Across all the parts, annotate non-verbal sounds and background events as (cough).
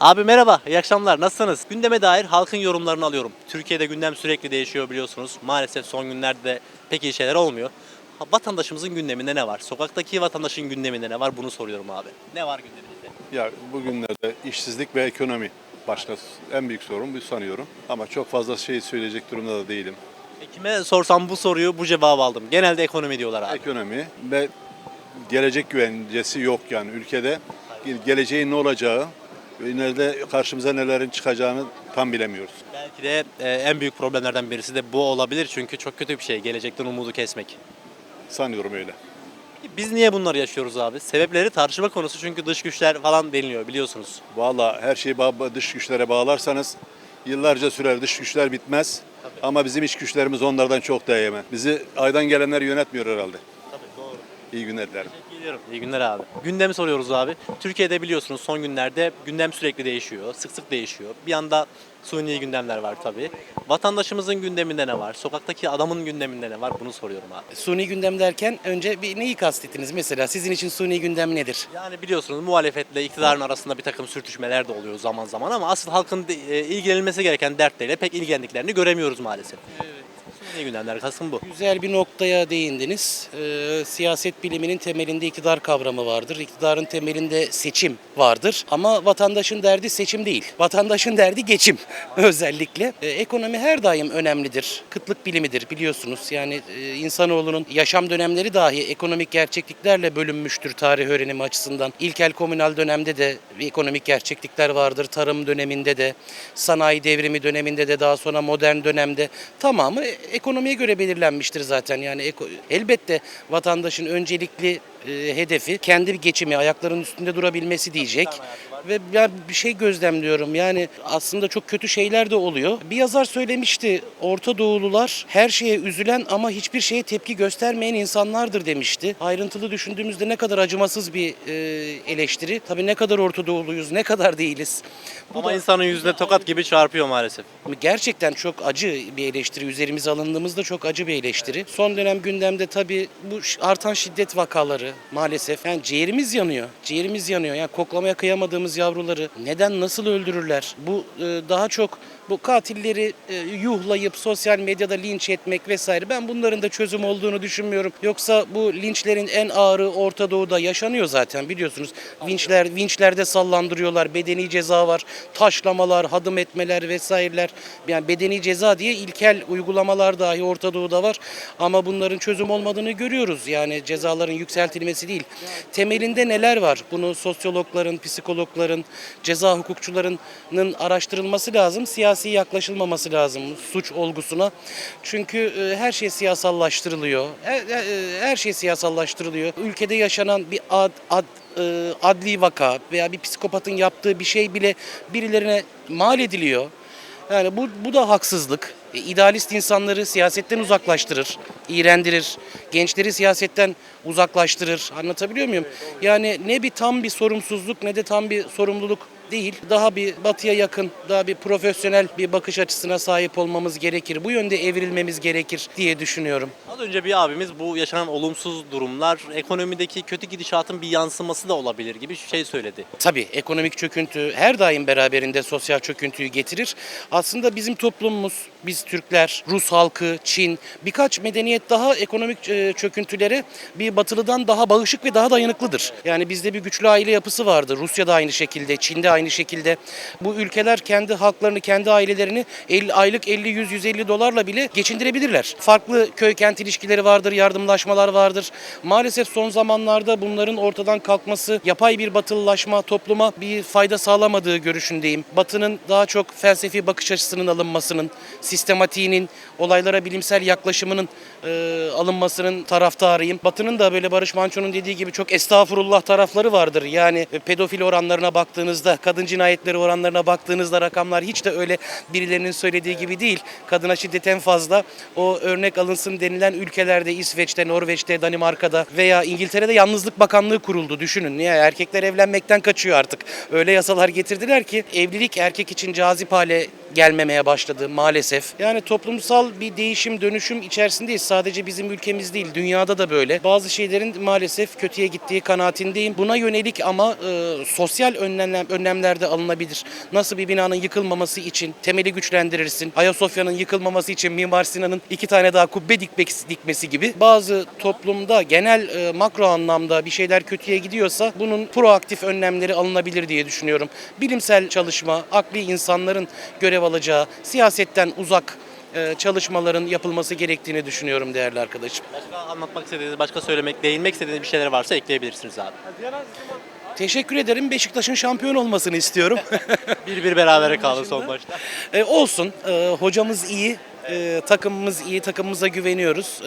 Abi merhaba, iyi akşamlar. Nasılsınız? Gündeme dair halkın yorumlarını alıyorum. Türkiye'de gündem sürekli değişiyor biliyorsunuz. Maalesef son günlerde de pek iyi şeyler olmuyor. Vatandaşımızın gündeminde ne var? Sokaktaki vatandaşın gündeminde ne var? Bunu soruyorum abi. Ne var gündeminizde? Ya bugünlerde işsizlik ve ekonomi başta en büyük sorun bu sanıyorum. Ama çok fazla şey söyleyecek durumda da değilim. E, Kime sorsam bu soruyu bu cevabı aldım. Genelde ekonomi diyorlar abi. Ekonomi ve gelecek güvencesi yok yani ülkede. Geleceğin ne olacağı ileride karşımıza nelerin çıkacağını tam bilemiyoruz. Belki de e, en büyük problemlerden birisi de bu olabilir. Çünkü çok kötü bir şey gelecekten umudu kesmek. Sanıyorum öyle. Peki Biz niye bunları yaşıyoruz abi? Sebepleri tartışma konusu çünkü dış güçler falan deniliyor biliyorsunuz. Vallahi her şeyi ba- dış güçlere bağlarsanız yıllarca sürer dış güçler bitmez. Ama bizim iç güçlerimiz onlardan çok daha yemen. Bizi aydan gelenler yönetmiyor herhalde. Tabii doğru. İyi günler dilerim. Geliyorum. İyi günler abi. Gündemi soruyoruz abi. Türkiye'de biliyorsunuz son günlerde gündem sürekli değişiyor. Sık sık değişiyor. Bir anda suni gündemler var tabii. Vatandaşımızın gündeminde ne var? Sokaktaki adamın gündeminde ne var? Bunu soruyorum abi. Suni gündem derken önce bir neyi kastettiniz mesela? Sizin için suni gündem nedir? Yani biliyorsunuz muhalefetle iktidarın arasında bir takım sürtüşmeler de oluyor zaman zaman ama asıl halkın e, ilgilenilmesi gereken dertleriyle pek ilgilendiklerini göremiyoruz maalesef. Suni gündemler kasım bu. Güzel bir noktaya değindiniz. Ee, siyaset biliminin temelinde iktidar kavramı vardır. İktidarın temelinde seçim vardır. Ama vatandaşın derdi seçim değil. Vatandaşın derdi geçim (laughs) özellikle. Ee, ekonomi her daim önemlidir. Kıtlık bilimidir biliyorsunuz. Yani e, insanoğlunun yaşam dönemleri dahi ekonomik gerçekliklerle bölünmüştür tarih öğrenimi açısından. İlkel komünal dönemde de ekonomik gerçeklikler vardır. Tarım döneminde de, sanayi devrimi döneminde de, daha sonra modern dönemde tamamı ekonomiye göre belirlenmiştir zaten. Yani elbette vatandaşın öncelikli e, hedefi kendi geçimi, ayaklarının üstünde durabilmesi diyecek. Ve ben bir şey gözlemliyorum yani aslında çok kötü şeyler de oluyor. Bir yazar söylemişti Orta Doğulular her şeye üzülen ama hiçbir şeye tepki göstermeyen insanlardır demişti. Ayrıntılı düşündüğümüzde ne kadar acımasız bir e, eleştiri. Tabii ne kadar Orta Doğuluyuz ne kadar değiliz. Bu Ama da- insanın yüzüne tokat gibi çarpıyor maalesef. Gerçekten çok acı bir eleştiri. Üzerimize alındığımızda çok acı bir eleştiri. Son dönem gündemde tabii bu artan şiddet vakaları maalesef. Yani ciğerimiz yanıyor. Ciğerimiz yanıyor. Yani koklamaya kıyamadığımız yavruları neden nasıl öldürürler? Bu e, daha çok bu katilleri e, yuhlayıp sosyal medyada linç etmek vesaire. Ben bunların da çözüm olduğunu düşünmüyorum. Yoksa bu linçlerin en ağırı Orta Doğu'da yaşanıyor zaten biliyorsunuz. Vinçler vinçlerde sallandırıyorlar. Bedeni ceza var. Taşlamalar, hadım etmeler vesaireler. Yani bedeni ceza diye ilkel uygulamalar dahi Orta Doğu'da var. Ama bunların çözüm olmadığını görüyoruz. Yani cezaların yükseltilmesi değil. Temelinde neler var? Bunu sosyologların, psikologların, ceza hukukçularının araştırılması lazım. Siyasi yaklaşılmaması lazım suç olgusuna. Çünkü e, her şey siyasallaştırılıyor. Her, her- şey siyasallaştırılıyor. Ülkede yaşanan bir ad, ad, e, adli vaka veya bir psikopatın yaptığı bir şey bile birilerine mal ediliyor. Yani bu, bu da haksızlık. E, İdealist insanları siyasetten uzaklaştırır, iğrendirir. Gençleri siyasetten uzaklaştırır. Anlatabiliyor muyum? Yani ne bir tam bir sorumsuzluk ne de tam bir sorumluluk değil. Daha bir batıya yakın, daha bir profesyonel bir bakış açısına sahip olmamız gerekir. Bu yönde evrilmemiz gerekir diye düşünüyorum. Az önce bir abimiz bu yaşanan olumsuz durumlar ekonomideki kötü gidişatın bir yansıması da olabilir gibi şey söyledi. Tabii ekonomik çöküntü her daim beraberinde sosyal çöküntüyü getirir. Aslında bizim toplumumuz, biz Türkler, Rus halkı, Çin, birkaç medeniyet daha ekonomik e, çöküntülere bir batılıdan daha bağışık ve daha dayanıklıdır. Yani bizde bir güçlü aile yapısı vardı. Rusya'da aynı şekilde, Çin'de aynı şekilde. Bu ülkeler kendi halklarını, kendi ailelerini 50, aylık 50, 100, 150 dolarla bile geçindirebilirler. Farklı köy kent ilişkileri vardır, yardımlaşmalar vardır. Maalesef son zamanlarda bunların ortadan kalkması, yapay bir batılılaşma topluma bir fayda sağlamadığı görüşündeyim. Batının daha çok felsefi bakış açısının alınmasının, sistematiğinin, olaylara bilimsel yaklaşımının e, alınmasının taraftarıyım. Batı'nın da böyle Barış Manço'nun dediği gibi çok estağfurullah tarafları vardır. Yani e, pedofil oranlarına baktığınızda, kadın cinayetleri oranlarına baktığınızda rakamlar hiç de öyle birilerinin söylediği gibi değil. Kadına şiddet en fazla o örnek alınsın denilen ülkelerde İsveç'te, Norveç'te, Danimarka'da veya İngiltere'de yalnızlık bakanlığı kuruldu. Düşünün ya erkekler evlenmekten kaçıyor artık. Öyle yasalar getirdiler ki evlilik erkek için cazip hale gelmemeye başladı maalesef. Yani toplumsal bir değişim dönüşüm içerisindeyiz. Sadece bizim ülkemiz değil, dünyada da böyle. Bazı şeylerin maalesef kötüye gittiği kanaatindeyim. Buna yönelik ama e, sosyal önlemler, önlemler de alınabilir. Nasıl bir binanın yıkılmaması için temeli güçlendirirsin. Ayasofya'nın yıkılmaması için Mimar Sinan'ın iki tane daha kubbe dikmek, dikmesi gibi. Bazı toplumda genel e, makro anlamda bir şeyler kötüye gidiyorsa bunun proaktif önlemleri alınabilir diye düşünüyorum. Bilimsel çalışma, akli insanların görev alacağı, siyasetten uzak e, çalışmaların yapılması gerektiğini düşünüyorum değerli arkadaşım. Başka anlatmak istediğiniz, başka söylemek, değinmek istediğiniz bir şeyler varsa ekleyebilirsiniz abi. Teşekkür ederim. Beşiktaş'ın şampiyon olmasını istiyorum. (laughs) Bir bir berabere kaldı son maçta. E, olsun. E, hocamız iyi. E, takımımız iyi. Takımımıza güveniyoruz. E,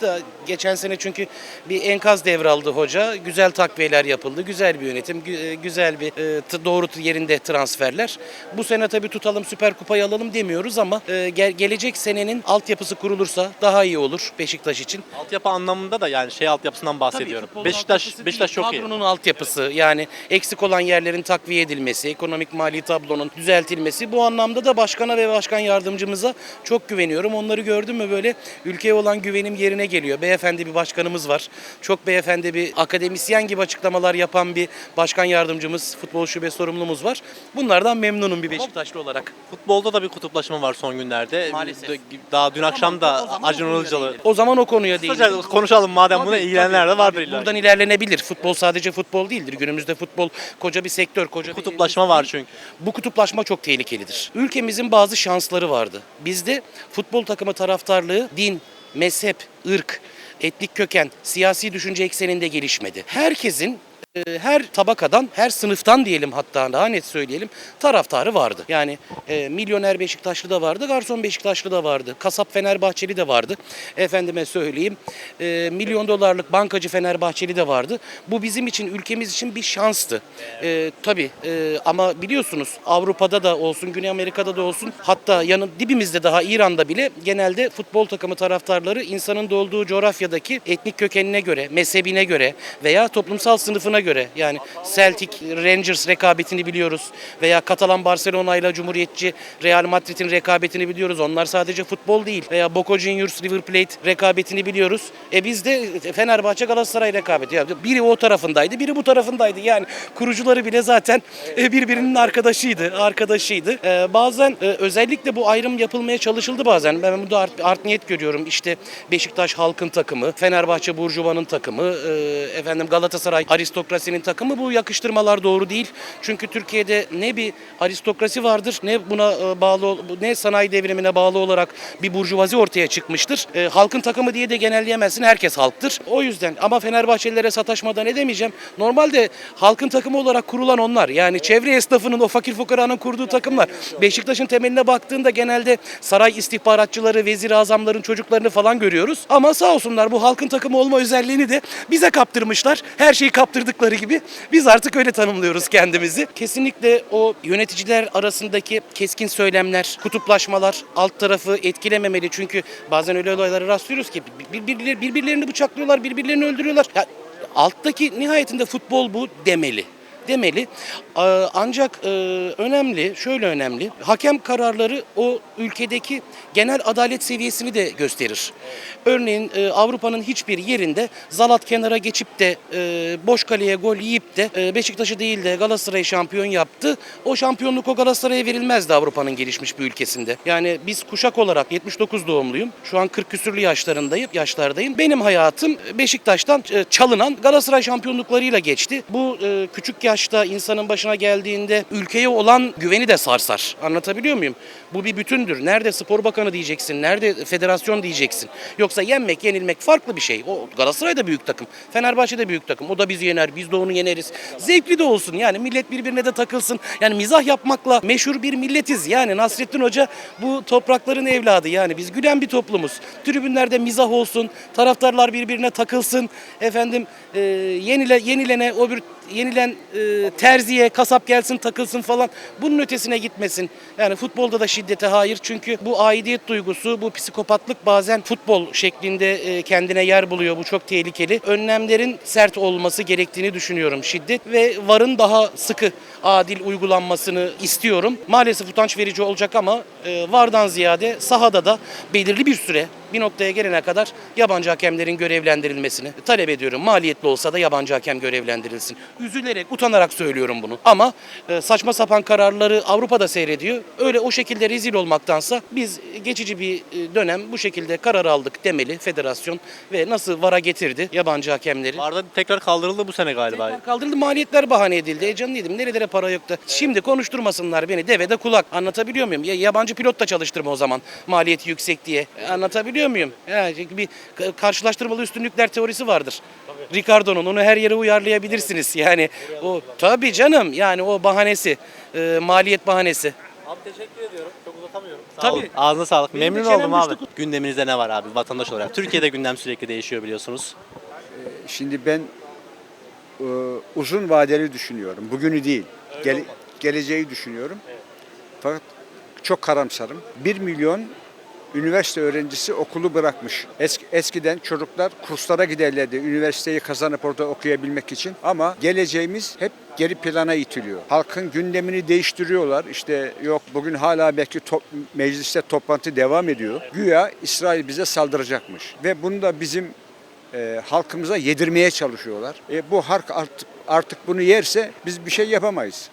da geçen sene çünkü bir enkaz devraldı hoca. Güzel takviyeler yapıldı. Güzel bir yönetim. gü- e, güzel bir e, t- doğru yerinde transferler. Bu sene tabii tutalım Süper Kupayı alalım demiyoruz ama e, gel- gelecek senenin altyapısı kurulursa daha iyi olur Beşiktaş için. Altyapı anlamında da yani şey altyapısından bahsediyorum. futbolun Beşiktaş altyapısı Beşiktaş değil, çok iyi. Kadronun altyapısı yani eksik olan yerlerin takviye edilmesi, ekonomik mali tablonun düzeltilmesi. Bu anlamda da başkana ve başkan yardımcımıza çok güveniyorum. Onları gördüm mü böyle ülkeye olan güvenim yerine geliyor. Beyefendi bir başkanımız var. Çok beyefendi bir akademisyen gibi açıklamalar yapan bir başkan yardımcımız, futbol şube sorumlumuz var. Bunlardan memnunum bir Beşiktaşlı olarak. Futbolda da bir kutuplaşma var son günlerde. Maalesef. Daha dün akşam da Acun Ilıcalı. O zaman o konuya değil. Kısaca konuşalım madem buna Tabii, ilgilenenler de vardır illa. Buradan ilerlenebilir. Futbol sadece futbol değildir. Günümüzde futbol koca bir sektör, koca bir Kutuplaşma var çünkü. bu kutuplaşma çok tehlikelidir. Ülkemizin bazı şansları vardı. Bizde futbol takımı taraftarlığı din, mezhep, ırk, etnik köken, siyasi düşünce ekseninde gelişmedi. Herkesin her tabakadan, her sınıftan diyelim hatta daha net söyleyelim taraftarı vardı. Yani e, milyoner Beşiktaşlı da vardı, garson Beşiktaşlı da vardı, kasap Fenerbahçeli de vardı. Efendime söyleyeyim, e, milyon dolarlık bankacı Fenerbahçeli de vardı. Bu bizim için, ülkemiz için bir şanstı. E, tabii e, ama biliyorsunuz Avrupa'da da olsun, Güney Amerika'da da olsun, hatta yanı dibimizde daha İran'da bile genelde futbol takımı taraftarları insanın doğduğu coğrafyadaki etnik kökenine göre, mezhebine göre veya toplumsal sınıfına göre yani Celtic Rangers rekabetini biliyoruz veya Katalan Barcelona ile Cumhuriyetçi Real Madrid'in rekabetini biliyoruz. Onlar sadece futbol değil veya Boca Juniors River Plate rekabetini biliyoruz. E biz de Fenerbahçe Galatasaray rekabeti. Yani biri o tarafındaydı, biri bu tarafındaydı. Yani kurucuları bile zaten e, birbirinin arkadaşıydı, arkadaşıydı. E, bazen e, özellikle bu ayrım yapılmaya çalışıldı bazen. Ben burada art, art niyet görüyorum. İşte Beşiktaş halkın takımı, Fenerbahçe Burjuva'nın takımı, e, efendim Galatasaray aristokrasinin takımı. Bu yakıştırmalar doğru değil. Çünkü Türkiye'de ne bir aristokrasi vardır, ne buna e, bağlı ne sanayi devrimine bağlı olarak bir burjuvazi ortaya çıkmıştır. E, halkın takımı diye de genelleyemezsin. Herkes halktır. O yüzden ama Fenerbahçelilere sataşmadan ne demeyeceğim. Normalde halkın takımı olarak kurulan onlar. Yani çevre esnafının o fakir fukaranın kurduğu takımlar. Beşiktaş'ın temeline baktığında genelde saray istihbaratçıları, vezir azamların çocuklarını falan görüyoruz. Ama sağ olsunlar bu halkın takımı olma özelliğini de bize kaptırmışlar. Her şeyi kaptırdıkları gibi biz artık öyle tanımlıyoruz kendimizi. Kesinlikle o yöneticiler arasındaki keskin söylemler, kutuplaşmalar alt tarafı etkilememeli. Çünkü bazen öyle olaylara rastlıyoruz ki birbirleri, birbirlerini bıçaklıyorlar, birbirlerini öldürüyorlar. Ya, alttaki nihayetinde futbol bu demeli demeli. Ancak e, önemli, şöyle önemli. Hakem kararları o ülkedeki genel adalet seviyesini de gösterir. Örneğin e, Avrupa'nın hiçbir yerinde Zalat kenara geçip de e, boş kaleye gol yiyip de Beşiktaş'ı değil de Galatasaray'ı şampiyon yaptı. O şampiyonluk o Galatasaray'a verilmezdi Avrupa'nın gelişmiş bir ülkesinde. Yani biz kuşak olarak 79 doğumluyum. Şu an 40 küsürlü yaşlarındayım, yaşlardayım. Benim hayatım Beşiktaş'tan çalınan Galatasaray şampiyonluklarıyla geçti. Bu e, küçük yaşta insanın başına geldiğinde ülkeye olan güveni de sarsar. Anlatabiliyor muyum? Bu bir bütündür. Nerede spor bakanı diyeceksin, nerede federasyon diyeceksin. Yoksa yenmek, yenilmek farklı bir şey. O Galatasaray da büyük takım. Fenerbahçe de büyük takım. O da bizi yener, biz de onu yeneriz. Zevkli de olsun. Yani millet birbirine de takılsın. Yani mizah yapmakla meşhur bir milletiz. Yani Nasrettin Hoca bu toprakların evladı. Yani biz gülen bir toplumuz. Tribünlerde mizah olsun, taraftarlar birbirine takılsın. Efendim e, yenile, yenilene o bir yenilen e, terziye, kasap gelsin takılsın falan bunun ötesine gitmesin. Yani futbolda da şiddete hayır çünkü bu aidiyet duygusu, bu psikopatlık bazen futbol şeklinde e, kendine yer buluyor. Bu çok tehlikeli. Önlemlerin sert olması gerektiğini düşünüyorum. Şiddet ve varın daha sıkı adil uygulanmasını istiyorum. Maalesef utanç verici olacak ama e, vardan ziyade sahada da belirli bir süre bir noktaya gelene kadar yabancı hakemlerin görevlendirilmesini talep ediyorum. Maliyetli olsa da yabancı hakem görevlendirilsin. Üzülerek, utanarak söylüyorum bunu. Ama e, saçma sapan kararları Avrupa'da seyrediyor. Öyle o şekilde rezil olmaktansa biz geçici bir e, dönem bu şekilde karar aldık demeli federasyon ve nasıl vara getirdi yabancı hakemleri. Varda tekrar kaldırıldı bu sene galiba. Tekrar kaldırıldı maliyetler bahane edildi. E canım dedim nerelere para yoktu. Şimdi konuşturmasınlar beni devede kulak. Anlatabiliyor muyum? Ya, yabancı pilot da çalıştırma o zaman maliyeti yüksek diye. E, anlatabiliyor muyum? Ya, çünkü bir ka- karşılaştırmalı üstünlükler teorisi vardır. Ricardo'nun onu her yere uyarlayabilirsiniz. Yani o tabii canım yani o bahanesi e, maliyet bahanesi. Abi teşekkür ediyorum. Çok uzatamıyorum. Sağ Tabii. olun. Ağzına sağlık. Benim Memnun oldum abi. düştü. Gündeminizde ne var abi vatandaş olarak? Türkiye'de gündem sürekli değişiyor biliyorsunuz. Şimdi ben e, uzun vadeli düşünüyorum. Bugünü değil. Gele- geleceği düşünüyorum. Fakat çok karamsarım. 1 milyon üniversite öğrencisi okulu bırakmış. Eski, eskiden çocuklar kurslara giderlerdi üniversiteyi kazanıp orada okuyabilmek için. Ama geleceğimiz hep geri plana itiliyor. Halkın gündemini değiştiriyorlar. İşte yok bugün hala belki top- mecliste toplantı devam ediyor. Güya İsrail bize saldıracakmış. Ve bunu da bizim e, halkımıza yedirmeye çalışıyorlar. E, bu halk artık, artık bunu yerse biz bir şey yapamayız.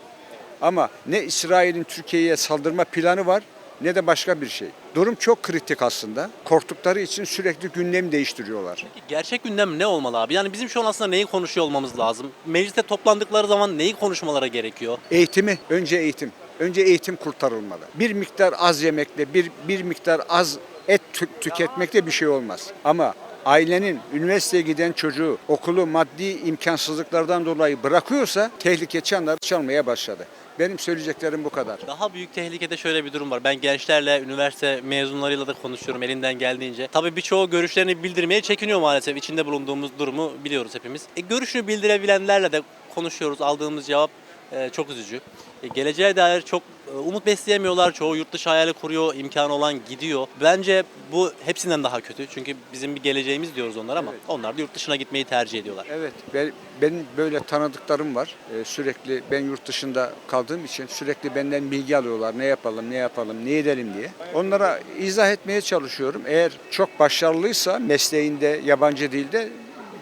Ama ne İsrail'in Türkiye'ye saldırma planı var ne de başka bir şey. Durum çok kritik aslında. Korktukları için sürekli gündem değiştiriyorlar. Peki gerçek gündem ne olmalı abi? Yani bizim şu an aslında neyi konuşuyor olmamız lazım? Mecliste toplandıkları zaman neyi konuşmalara gerekiyor? Eğitimi, önce eğitim. Önce eğitim kurtarılmalı. Bir miktar az yemekle, bir, bir miktar az et tü- tüketmekle bir şey olmaz. Ama ailenin üniversiteye giden çocuğu okulu maddi imkansızlıklardan dolayı bırakıyorsa tehlike çanları çalmaya başladı. Benim söyleyeceklerim bu kadar. Daha büyük tehlikede şöyle bir durum var. Ben gençlerle, üniversite mezunlarıyla da konuşuyorum elinden geldiğince. Tabii birçoğu görüşlerini bildirmeye çekiniyor maalesef. İçinde bulunduğumuz durumu biliyoruz hepimiz. E, görüşünü bildirebilenlerle de konuşuyoruz. Aldığımız cevap e, çok üzücü. E, geleceğe dair çok e, umut besleyemiyorlar. Çoğu yurt dışı hayali kuruyor, imkanı olan gidiyor. Bence bu hepsinden daha kötü. Çünkü bizim bir geleceğimiz diyoruz onlara ama onlar da yurt dışına gitmeyi tercih ediyorlar. Evet, ben, benim böyle tanıdıklarım var. Ee, sürekli ben yurt dışında kaldığım için sürekli benden bilgi alıyorlar. Ne yapalım, ne yapalım, ne edelim diye. Onlara izah etmeye çalışıyorum. Eğer çok başarılıysa mesleğinde, yabancı dilde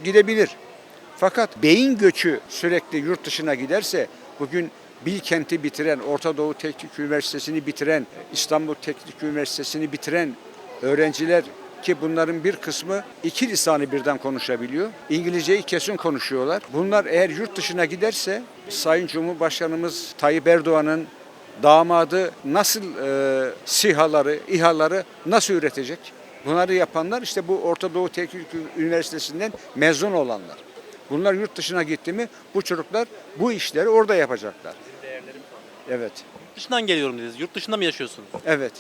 gidebilir. Fakat beyin göçü sürekli yurt dışına giderse bugün Bilkent'i bitiren, Orta Doğu Teknik Üniversitesi'ni bitiren, İstanbul Teknik Üniversitesi'ni bitiren öğrenciler ki bunların bir kısmı iki lisanı birden konuşabiliyor. İngilizceyi kesin konuşuyorlar. Bunlar eğer yurt dışına giderse Sayın Cumhurbaşkanımız Tayyip Erdoğan'ın damadı nasıl e, sihaları, İHA'ları nasıl üretecek? Bunları yapanlar işte bu Orta Doğu Teknik Üniversitesi'nden mezun olanlar. Bunlar yurt dışına gitti mi bu çocuklar bu işleri orada yapacaklar. Evet, Yurt dışından geliyorum dediniz. Yurt dışında mı yaşıyorsunuz? evet.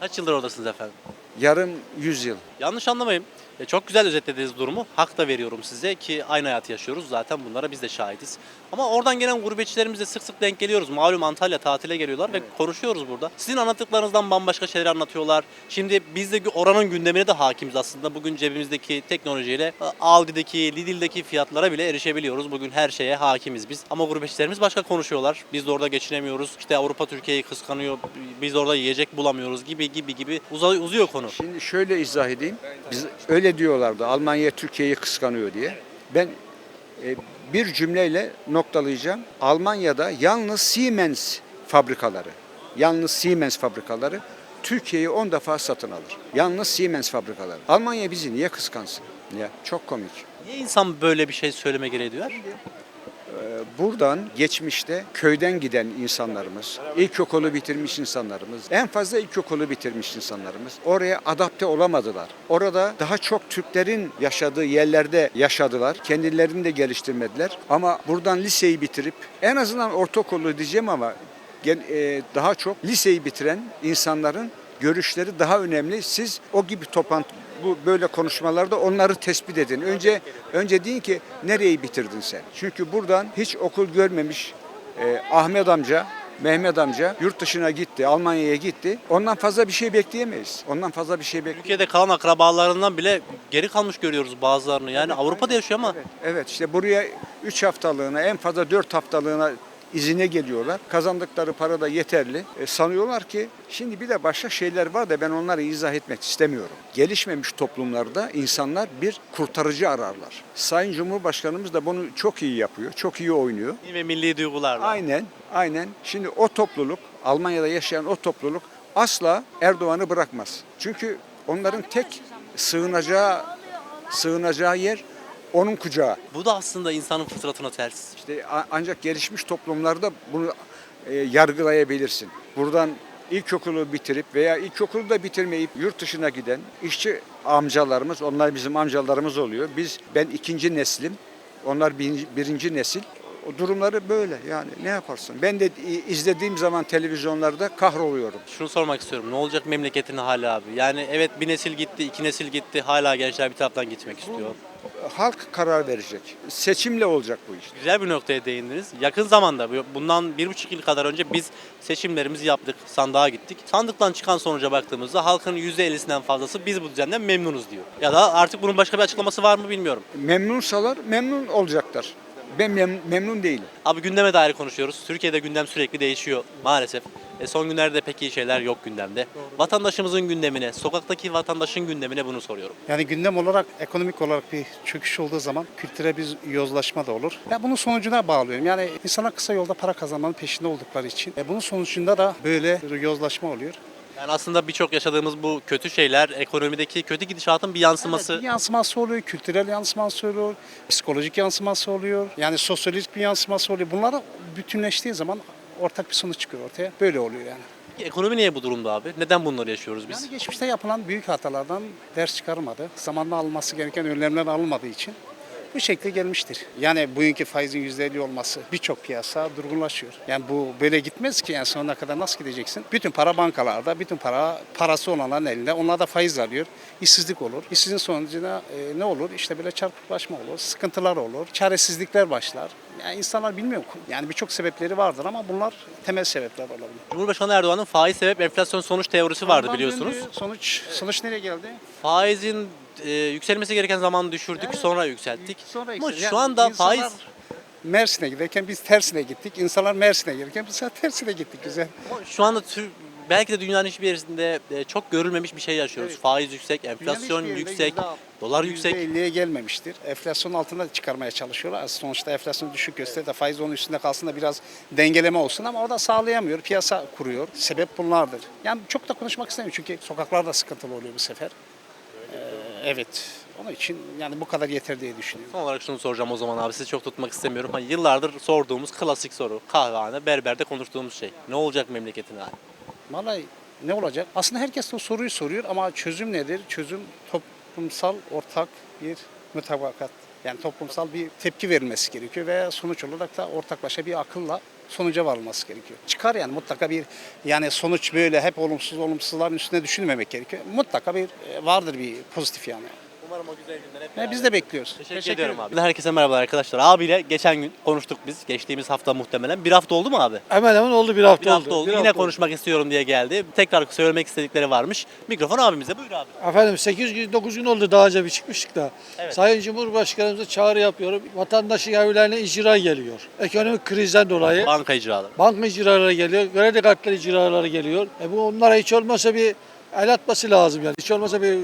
Kaç yıldır oradasınız efendim? Yarım yüzyıl. Yanlış anlamayın. E, Çok güzel özetlediniz durumu. Hak da veriyorum size ki aynı hayatı yaşıyoruz. Zaten bunlara biz de şahidiz. Ama oradan gelen gurbetçilerimizle sık sık denk geliyoruz. Malum Antalya tatile geliyorlar ve konuşuyoruz burada. Sizin anlattıklarınızdan bambaşka şeyler anlatıyorlar. Şimdi biz de oranın gündemine de hakimiz aslında. Bugün cebimizdeki teknolojiyle e, Aldi'deki, Lidl'deki fiyatlara bile erişebiliyoruz. Bugün her şeye hakimiz biz. Ama gurbetçilerimiz başka konuşuyorlar. Biz de orada geçinemiyoruz. İşte Avrupa Türkiye'yi kıskanıyor. Biz orada yiyecek bulamıyoruz gibi gibi gibi. Uza- uzuyor konu. Şimdi şöyle izah edeyim. Biz öyle diyorlardı Almanya Türkiye'yi kıskanıyor diye. Ben e, bir cümleyle noktalayacağım. Almanya'da yalnız Siemens fabrikaları, yalnız Siemens fabrikaları Türkiye'yi 10 defa satın alır. Yalnız Siemens fabrikaları. Almanya bizi niye kıskansın? Ya çok komik. Niye insan böyle bir şey söyleme gereği duyar? Buradan geçmişte köyden giden insanlarımız, ilkokulu bitirmiş insanlarımız, en fazla ilkokulu bitirmiş insanlarımız oraya adapte olamadılar. Orada daha çok Türklerin yaşadığı yerlerde yaşadılar. Kendilerini de geliştirmediler. Ama buradan liseyi bitirip en azından ortaokulu diyeceğim ama e, daha çok liseyi bitiren insanların görüşleri daha önemli. Siz o gibi toplantı bu böyle konuşmalarda onları tespit edin. Önce önce deyin ki nereyi bitirdin sen? Çünkü buradan hiç okul görmemiş e, Ahmet amca Mehmet amca yurt dışına gitti, Almanya'ya gitti. Ondan fazla bir şey bekleyemeyiz. Ondan fazla bir şey bekleyemeyiz. Türkiye'de kalan akrabalarından bile geri kalmış görüyoruz bazılarını. Yani Avrupa'da yaşıyor ama Evet, evet işte buraya 3 haftalığına en fazla 4 haftalığına izine geliyorlar. Kazandıkları para da yeterli. E, sanıyorlar ki şimdi bir de başka şeyler var da ben onları izah etmek istemiyorum. Gelişmemiş toplumlarda insanlar bir kurtarıcı ararlar. Sayın Cumhurbaşkanımız da bunu çok iyi yapıyor. Çok iyi oynuyor. ve milli duygularla. Aynen, aynen. Şimdi o topluluk, Almanya'da yaşayan o topluluk asla Erdoğan'ı bırakmaz. Çünkü onların tek sığınacağı sığınacağı yer onun kucağı. Bu da aslında insanın fıtratına ters. İşte ancak gelişmiş toplumlarda bunu e, yargılayabilirsin. Buradan ilkokulu bitirip veya ilkokulu da bitirmeyip yurt dışına giden işçi amcalarımız, onlar bizim amcalarımız oluyor. Biz ben ikinci neslim, onlar birinci, birinci nesil. O durumları böyle yani ne yaparsın? Ben de izlediğim zaman televizyonlarda kahroluyorum. Şunu sormak istiyorum. Ne olacak memleketin hali abi? Yani evet bir nesil gitti, iki nesil gitti. Hala gençler bir taraftan gitmek istiyor. Halk karar verecek. Seçimle olacak bu iş. Güzel bir noktaya değindiniz. Yakın zamanda bu- bundan bir buçuk yıl kadar önce biz seçimlerimizi yaptık. Sandığa gittik. Sandıktan çıkan sonuca baktığımızda halkın %50'sinden fazlası biz bu düzenden memnunuz diyor. Ya da artık bunun başka bir açıklaması var mı bilmiyorum. Memnunsalar memnun olacaklar. Ben mem- memnun değilim. Abi gündeme dair konuşuyoruz. Türkiye'de gündem sürekli değişiyor maalesef. E son günlerde pek iyi şeyler yok gündemde. Vatandaşımızın gündemine, sokaktaki vatandaşın gündemine bunu soruyorum. Yani gündem olarak, ekonomik olarak bir çöküş olduğu zaman kültüre bir yozlaşma da olur. Ya bunun sonucuna bağlıyorum. Yani insanlar kısa yolda para kazanmanın peşinde oldukları için. E bunun sonucunda da böyle bir yozlaşma oluyor. Yani aslında birçok yaşadığımız bu kötü şeyler ekonomideki kötü gidişatın bir yansıması. Evet, bir yansıması oluyor, kültürel yansıması oluyor, psikolojik yansıması oluyor. Yani sosyolojik bir yansıması oluyor. Bunlar bütünleştiği zaman ortak bir sonuç çıkıyor ortaya. Böyle oluyor yani. Ekonomi niye bu durumda abi? Neden bunları yaşıyoruz biz? Yani geçmişte yapılan büyük hatalardan ders çıkarılmadı. Zamanla alınması gereken önlemler alınmadığı için bu şekilde gelmiştir. Yani bugünkü faizin %50 olması birçok piyasa durgunlaşıyor. Yani bu böyle gitmez ki yani sonuna kadar nasıl gideceksin? Bütün para bankalarda, bütün para parası olanların elinde. Onlar da faiz alıyor. İşsizlik olur. İşsizliğin sonucunda e, ne olur? İşte böyle çarpıklaşma olur, sıkıntılar olur, çaresizlikler başlar. Yani insanlar bilmiyor. Yani birçok sebepleri vardır ama bunlar temel sebepler olabilir. Cumhurbaşkanı Erdoğan'ın faiz sebep enflasyon sonuç teorisi vardı Ondan biliyorsunuz. döndü. Sonuç sonuç nereye geldi? Faizin e, yükselmesi gereken zaman düşürdük, sonra yükselttik. Sonra Ama şu yani anda insanlar faiz Mersin'e giderken biz tersine gittik. İnsanlar Mersin'e gelirken biz tersine gittik güzel. şu anda tür, belki de dünyanın hiçbir yerinde e, çok görülmemiş bir şey yaşıyoruz. Evet. Faiz yüksek, enflasyon yüksek, dolar yüksek. %50'ye gelmemiştir. Enflasyon altında çıkarmaya çalışıyorlar. Sonuçta enflasyon düşük gösterir de faiz onun üstünde kalsın da biraz dengeleme olsun ama o da sağlayamıyor. Piyasa kuruyor. Sebep bunlardır. Yani çok da konuşmak istemiyorum çünkü sokaklarda sıkıntılı oluyor bu sefer. Evet. Onun için yani bu kadar yeter diye düşünüyorum. Son olarak şunu soracağım o zaman abi sizi çok tutmak istemiyorum. Hani yıllardır sorduğumuz klasik soru. Kahvehane, berberde konuştuğumuz şey. Ne olacak memleketin hali? Vallahi ne olacak? Aslında herkes o soruyu soruyor ama çözüm nedir? Çözüm toplumsal ortak bir mutabakat. Yani toplumsal bir tepki verilmesi gerekiyor ve sonuç olarak da ortaklaşa bir akılla sonuca varılması gerekiyor. Çıkar yani mutlaka bir yani sonuç böyle hep olumsuz olumsuzların üstüne düşünmemek gerekiyor. Mutlaka bir e, vardır bir pozitif yani. Umarım o güzel günler hep Ve biz de bekliyoruz. Teşekkür, ediyorum abi. Herkese merhabalar arkadaşlar. Abiyle geçen gün konuştuk biz. Geçtiğimiz hafta muhtemelen. Bir hafta oldu mu abi? Hemen hemen oldu bir hafta Bir hafta oldu. oldu. Bir Yine hafta konuşmak istiyorum diye geldi. Tekrar söylemek istedikleri varmış. Mikrofon abimize buyur abi. Efendim 8 gün 9 gün oldu daha önce bir çıkmıştık da. Evet. Sayın Cumhurbaşkanımıza çağrı yapıyorum. Vatandaşın evlerine icra geliyor. Ekonomik krizden dolayı. Banka icraları. Banka icraları geliyor, kredi kartları icraları geliyor. E bu onlara hiç olmazsa bir el atması lazım yani. Hiç olmazsa bir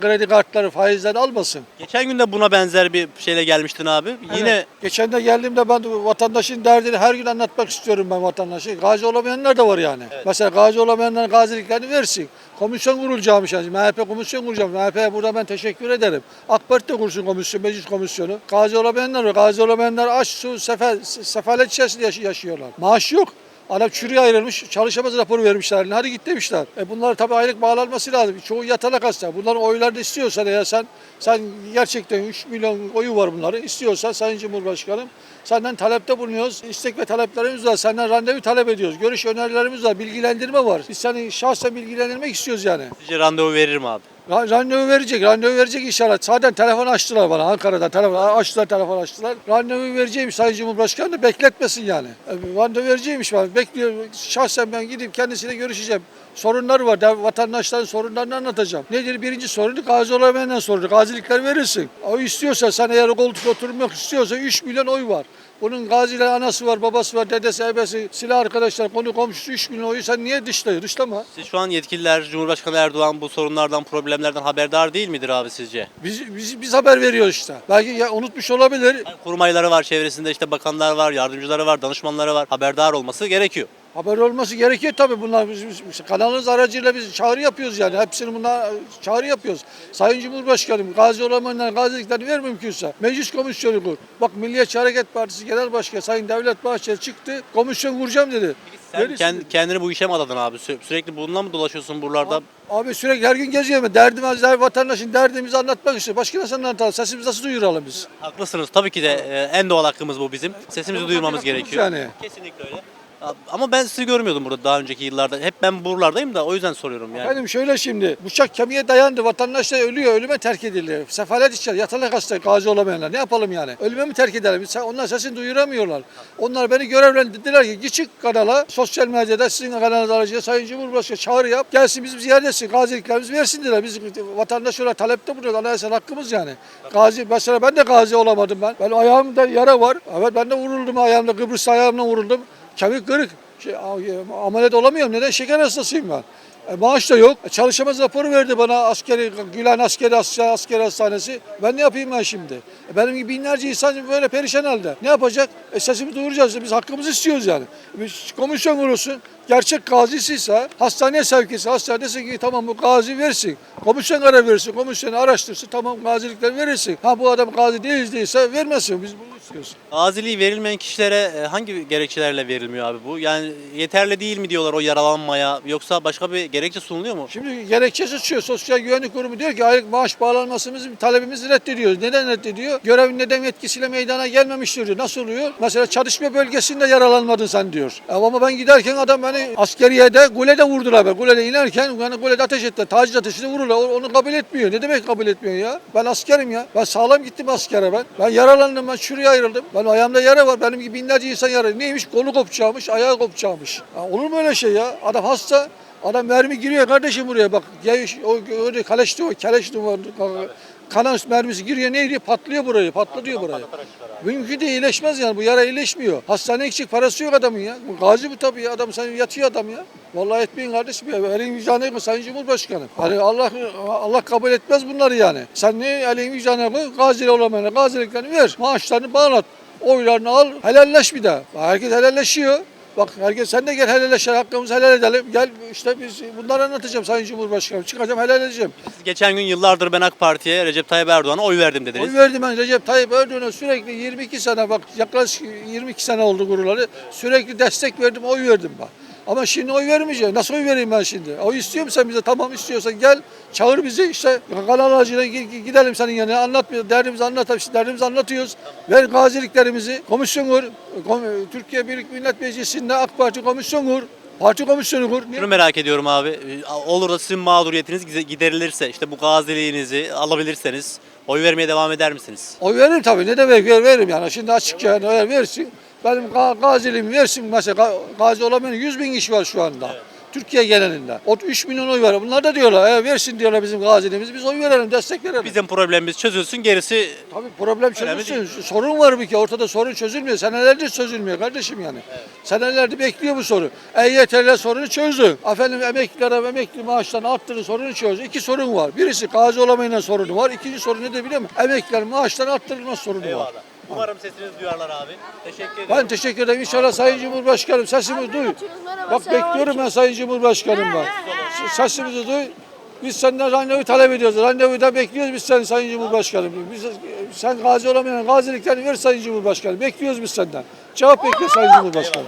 kredi kartları faizden almasın. Geçen gün de buna benzer bir şeyle gelmiştin abi. Yine. Geçen de geldiğimde ben vatandaşın derdini her gün anlatmak istiyorum ben vatandaşı. Gazi olamayanlar da var yani. Mesela gazi olamayanların gaziliklerini versin. Komisyon kurulacağımış yani. MHP komisyon kuracağım. MHP'ye burada ben teşekkür ederim. AK Parti de kursun komisyon, meclis komisyonu. Gazi olamayanlar var. Gazi olamayanlar aç, su, sefer, sefalet içerisinde yaşı- yaşıyorlar. Maaş yok. Adam çürüye ayrılmış, çalışamaz raporu vermişler. Hadi git demişler. E bunlar tabii aylık bağlanması lazım. Çoğu yatalak hasta. Bunların oylarını istiyorsan ya sen sen gerçekten 3 milyon oyu var bunların. İstiyorsan Sayın Cumhurbaşkanım senden talepte bulunuyoruz. İstek ve taleplerimiz var. Senden randevu talep ediyoruz. Görüş önerilerimiz var. Bilgilendirme var. Biz seni şahsen bilgilendirmek istiyoruz yani. sizce randevu veririm abi. Ra- Randevu verecek, randevu verecek inşallah. Zaten telefon açtılar bana Ankara'dan telefon açtılar, telefon açtılar. Randevu vereceğim Sayın Cumhurbaşkanı da bekletmesin yani. E, Randevu vereceğimiş ben. Bekliyorum. Şahsen ben gidip kendisiyle görüşeceğim. Sorunları var. Vatandaşların sorunlarını anlatacağım. Nedir? Birinci sorunu gazi olamayandan sorunu. Gazilikler verirsin. O istiyorsa sen eğer koltuk oturmak istiyorsa 3 milyon oy var. Bunun gaziler anası var, babası var, dedesi, ebesi, silah arkadaşlar, konu komşusu 3 milyon oyu sen niye dışlıyor? Dışlama. Siz şu an yetkililer, Cumhurbaşkanı Erdoğan bu sorunlardan, problemlerden haberdar değil midir abi sizce? Biz, biz, biz haber veriyoruz işte. Belki ya unutmuş olabilir. Yani Kurmayları var çevresinde işte bakanlar var, yardımcıları var, danışmanları var. Haberdar olması gerekiyor. Haber olması gerekiyor tabii bunlar. Biz, biz- kanalınız aracıyla biz çağrı yapıyoruz yani. Hepsini bunlar çağrı yapıyoruz. Sayın Cumhurbaşkanım gazi olamayanlar gaziliklerini ver mümkünse. Meclis komisyonu kur. Bak Milliyetçi Hareket Partisi Genel Başkanı Sayın Devlet Bahçeli çıktı. Komisyon kuracağım dedi. Sen kend- kendini bu işe mi adadın abi? Sü- Sürekli bununla mı dolaşıyorsun buralarda? Abi sürekli her gün geziyorum. Derdimiz, der, vatandaşın derdimizi anlatmak istiyor. Başka nasıl anlatalım? Sesimizi nasıl duyuralım biz? Haklısınız. Tabii ki de e, en doğal hakkımız bu bizim. Sesimizi duyurmamız gerekiyor. yani. Kesinlikle öyle. Ama ben sizi görmüyordum burada daha önceki yıllarda. Hep ben buralardayım da o yüzden soruyorum yani. Efendim şöyle şimdi bıçak kemiğe dayandı vatandaşlar ölüyor ölüme terk edildi. Sefalet içer yatalak hasta gazi olamayanlar ne yapalım yani ölüme mi terk edelim onlar sesini duyuramıyorlar. Onlar beni görevlendirdiler ki çık kanala sosyal medyada sizin kanalınız aracılığıyla Sayın Cumhurbaşkanı çağrı yap gelsin bizim ziyaret etsin gaziliklerimizi versin dediler. Biz vatandaş olarak talepte bulunuyoruz anayasal hakkımız yani. Gazi mesela ben de gazi olamadım ben. Ben ayağımda yara var. Evet ben de vuruldum ayağımda Kıbrıs'ta ayağımla vuruldum. Kemik kırık. Şey, a- ameliyat olamıyorum. Neden? Şeker hastasıyım ben. E, maaş da yok. E, çalışamaz raporu verdi bana askeri, Gülen Askeri, Askeri, Hastanesi. Ben ne yapayım ben şimdi? E, benim gibi binlerce insan böyle perişan halde. Ne yapacak? E, sesimi duyuracağız. Biz hakkımızı istiyoruz yani. Biz komisyon kurulsun. Gerçek gazisiyse hastaneye sevk etse hastane desin ki tamam bu gazi versin. Komisyon karar versin. Komisyon araştırsın. Tamam gazilikler verirsin. Ha bu adam gazi değil değilse vermesin. Biz bunu istiyoruz. Gaziliği verilmeyen kişilere e, hangi gerekçelerle verilmiyor abi bu? Yani yeterli değil mi diyorlar o yaralanmaya yoksa başka bir gerekçe sunuluyor mu? Şimdi gerekçesi şu, Sosyal Güvenlik Kurumu diyor ki aylık maaş bağlanmasımızı talebimizi reddediyoruz. Neden reddediyor? Görevin neden yetkisiyle meydana gelmemiştir diyor. Nasıl oluyor? Mesela çalışma bölgesinde yaralanmadın sen diyor. E, Ama ben giderken adam beni askeriyede Gule'de vurdular. Ben Gule'de inerken yani Gule'de ateş ettiler. Taciz ateşiyle vururlar. Onu kabul etmiyor. Ne demek kabul etmiyor ya? Ben askerim ya. Ben sağlam gittim askere ben. Ben yaralandım. Ben şuraya ayrıldım. Ben ayağımda yara var. Benim gibi binlerce insan yaralı. Neymiş? Kolu kopacağımış, ayağı kopacağmış. Ya olur mu öyle şey ya? Adam hasta. Adam mermi giriyor kardeşim buraya bak. Ya, o öyle kaleşti o keleşti var. Kanan mermisi giriyor ne diyor patlıyor burayı patlatıyor burayı. Mümkün değil iyileşmez yani bu yara iyileşmiyor. Hastaneye gidecek parası yok adamın ya. Bu gazi bu tabii ya adam sen yatıyor adam ya. Vallahi etmeyin kardeşim ya. Elin vicdanı yok mu Sayın Cumhurbaşkanı? Hani Allah Allah kabul etmez bunları yani. Sen ne elin vicdanı koy gazili olamayana gaziliklerini ver. Maaşlarını bağlat. Oylarını al. Helalleş bir daha. Herkes helalleşiyor. Bak herkes sen de gel helalleşelim hakkımızı helal edelim. Gel işte biz bunları anlatacağım Sayın Cumhurbaşkanım. Çıkacağım helal edeceğim. Siz geçen gün yıllardır ben AK Parti'ye Recep Tayyip Erdoğan'a oy verdim dediniz. Oy verdim ben Recep Tayyip Erdoğan'a sürekli 22 sene bak yaklaşık 22 sene oldu kurulalı. Sürekli destek verdim, oy verdim ben. Ama şimdi oy vermeyeceğim. Nasıl oy vereyim ben şimdi? Oy istiyor musun bize? Tamam istiyorsan gel çağır bizi işte kanal aracıyla gi- gidelim senin yanına anlatmıyor. Derdimizi anlatalım. İşte derdimizi anlatıyoruz. Ver gaziliklerimizi. Komisyon kur. Kom- Türkiye Büyük Millet Meclisi'nde AK Parti komisyon kur. Parti komisyonu kur. Şunu merak ediyorum abi. Olur da sizin mağduriyetiniz giderilirse işte bu gaziliğinizi alabilirseniz oy vermeye devam eder misiniz? Oy veririm tabii. Ne demek ver, veririm yani. Şimdi açıkça yani eğer versin. Benim ga- gaziliğimi versin. Mesela ga- gazi olamayan 100 bin kişi var şu anda. Türkiye genelinde. O 3 milyon oy var. Bunlar da diyorlar. eğer versin diyorlar bizim gaziliğimizi. Biz oy verelim, destek verelim. Bizim problemimiz çözülsün gerisi Tabii problem çözülsün. Sorun var bir ki ortada sorun çözülmüyor. Senelerdir çözülmüyor kardeşim yani. Senelerdir bekliyor bu soru. EYT'ler sorunu çözdü. Efendim emeklilere emekli maaşlarını arttırın sorunu çözdü. İki sorun var. Birisi gazi olamayan sorunu var. İkinci sorun ne de biliyor musun? Emeklilerin maaşlarını arttırılması sorunu var. Umarım sesinizi duyarlar abi. Teşekkür ederim. Ben teşekkür ederim. İnşallah Sayın Cumhurbaşkanım sesimi duy. Bak bekliyorum ben Sayın Cumhurbaşkanım bak. Sesimizi duy. Biz senden randevu talep ediyoruz. Randevuyu da bekliyoruz biz seni Sayın Cumhurbaşkanım. Biz, sen gazi olamayan gaziliklerini ver Sayın Cumhurbaşkanım. Bekliyoruz biz senden. Cevap bekliyor Sayın Cumhurbaşkanım.